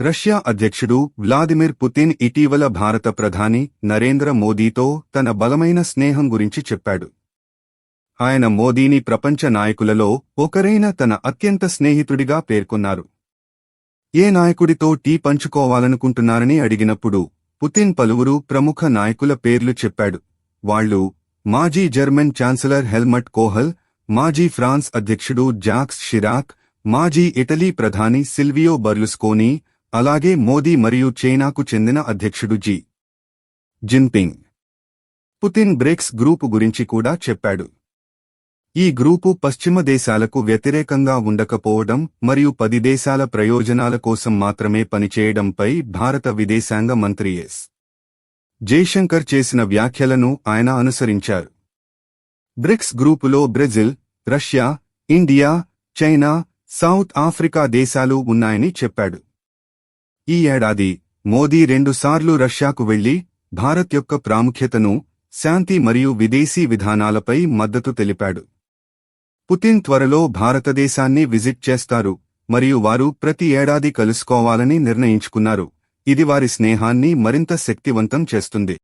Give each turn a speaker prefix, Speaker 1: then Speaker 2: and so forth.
Speaker 1: Russia అధ్యక్షుడు Vladimir Putin ఇటీవల భారత ప్రధాని నరేంద్ర మోదీతో తన బలమైన స్నేహం గురించి చెప్పాడు. ఆయన మోదీని ప్రపంచ నాయకులలో ఒకరైన తన అత్యంత స్నేహితుడిగా పేర్కొన్నారు. ఏ నాయకుడితో టీ పంచుకోవాలనుకుంటున్నారని అడిగినప్పుడు పుతిన్ పలువురు ప్రముఖ నాయకుల పేర్లు చెప్పాడు. వాళ్ళు మాజీ జర్మన్ ఛాన్సలర్ హెల్మట్ కోహల్ మాజీ ఫ్రాన్స్ అధ్యక్షుడు జాక్స్ షిరాక్ మాజీ ఇటలీ ప్రధాని సిల్వియో బర్లుస్కోనీ అలాగే మోదీ మరియు చైనాకు చెందిన అధ్యక్షుడు Xi. Jinping. Putin BRICS group గురించి కూడా చెప్పాడు. ఈ గ్రూపు పశ్చిమ దేశాలకు వ్యతిరేకంగా ఉండకపోవడం మరియు పది దేశాల ప్రయోజనాల కోసం మాత్రమే పనిచేయడంపై భారత విదేశాంగ మంత్రి ఎస్. జైశంకర్ చేసిన వ్యాఖ్యలను ఆయన అనుసరించారు. బ్రిక్స్ గ్రూపులో Brazil Russia India China South Africa దేశాలు ఉన్నాయని చెప్పాడు. ఈ ఏడాది మోదీ రెండుసార్లు రష్యాకు వెళ్ళి భారత్ యొక్క ప్రాముఖ్యతను శాంతి మరియు విదేశీ విధానాలపై మద్దతు తెలిపాడు. పుతిన్ త్వరలో భారతదేశాన్ని విజిట్ చేస్తారు మరియు వారు ప్రతి ఏడాది కలుసుకోవాలని నిర్ణయించుకున్నారు. ఇది వారి స్నేహాన్ని మరింత శక్తివంతం చేస్తుంది.